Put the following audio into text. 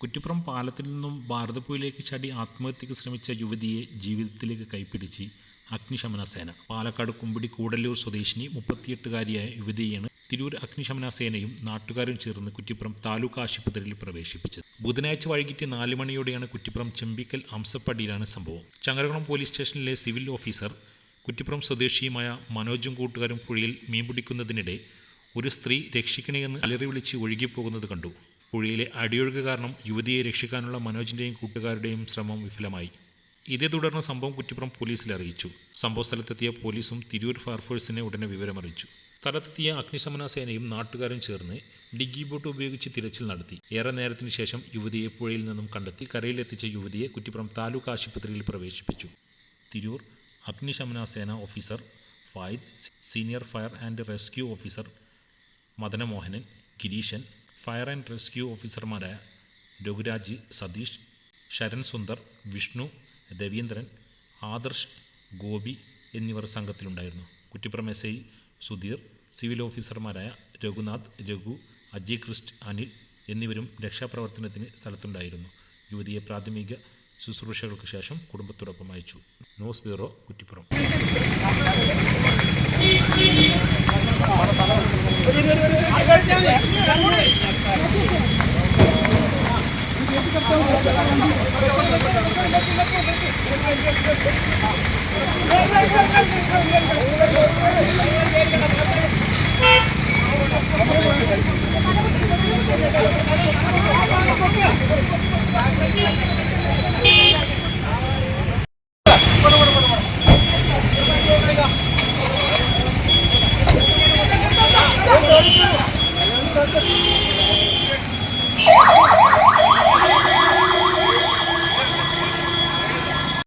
കുറ്റിപ്പുറം പാലത്തിൽ നിന്നും ഭാരതപ്പുഴയിലേക്ക് ചാടി ആത്മഹത്യക്ക് ശ്രമിച്ച യുവതിയെ ജീവിതത്തിലേക്ക് കൈപ്പിടിച്ച് അഗ്നിശമന സേന പാലക്കാട് കുമ്പിടി കൂടല്ലൂർ സ്വദേശിനി മുപ്പത്തിയെട്ടുകാരിയായ യുവതിയാണ് തിരൂർ അഗ്നിശമന സേനയും നാട്ടുകാരും ചേർന്ന് കുറ്റിപ്പുറം താലൂക്ക് ആശുപത്രിയിൽ പ്രവേശിപ്പിച്ചത്. ബുധനാഴ്ച വൈകിട്ട് നാല് മണിയോടെയാണ് കുറ്റിപ്പുറം ചെമ്പിക്കൽ അംസപ്പടിയിലാണ് സംഭവം. ചങ്ങരകുളം പോലീസ് സ്റ്റേഷനിലെ സിവിൽ ഓഫീസർ കുറ്റിപ്പുറം സ്വദേശിയുമായ മനോജും കൂട്ടുകാരും പുഴയിൽ മീൻ പിടിക്കുന്നതിനിടെ ഒരു സ്ത്രീ രക്ഷിക്കണേ എന്ന് അലറി വിളിച്ച് ഒഴുകിപ്പോകുന്നത് കണ്ടു. പുഴയിലെ അടിയൊഴുക്ക് കാരണം യുവതിയെ രക്ഷിക്കാനുള്ള മനോജിന്റെയും കൂട്ടുകാരുടെയും ശ്രമം വിഫലമായി. ഇതേ തുടർന്ന് സംഭവം കുറ്റിപ്പുറം പോലീസിൽ അറിയിച്ചു. സംഭവ സ്ഥലത്തെത്തിയ പോലീസും തിരൂർ ഫയർഫോഴ്സിനെ ഉടനെ വിവരമറിയിച്ചു. സ്ഥലത്തെത്തിയ അഗ്നിശമന സേനയും നാട്ടുകാരും ചേർന്ന് ഡിഗ്ഗി ബോട്ട് ഉപയോഗിച്ച് തിരച്ചിൽ നടത്തി. ഏറെ നേരത്തിന് ശേഷം യുവതിയെ പുഴയിൽ നിന്നും കണ്ടെത്തി കരയിലെത്തിച്ച യുവതിയെ കുറ്റിപ്പുറം താലൂക്ക് ആശുപത്രിയിൽ പ്രവേശിപ്പിച്ചു. തിരൂർ അഗ്നിശമന സേന officer Fayid senior fire and rescue officer Madanamohanan Gireeshan fire and rescue ഓഫീസർമാരായ രഘുരാജ് സതീഷ് ശരൺ സുന്ദർ വിഷ്ണു രവീന്ദ്രൻ ആദർശ് ഗോപി എന്നിവർ സംഘത്തിലുണ്ടായിരുന്നു കുറ്റിപ്പുറം എസ് സുധീർ സിവിൽ ഓഫീസർമാരായ രഘുനാഥ് രഘു അജയ് ക്രിസ്റ്റ് അനിൽ എന്നിവരും രക്ഷാപ്രവർത്തനത്തിന് സ്ഥലത്തുണ്ടായിരുന്നു യുവതിയെ പ്രാഥമിക ശുശ്രൂഷകൾക്ക് ശേഷം കുടുംബത്തോടൊപ്പം അയച്ചു news bureau Kuttippuram Thank you. Thank you. Oh, my God.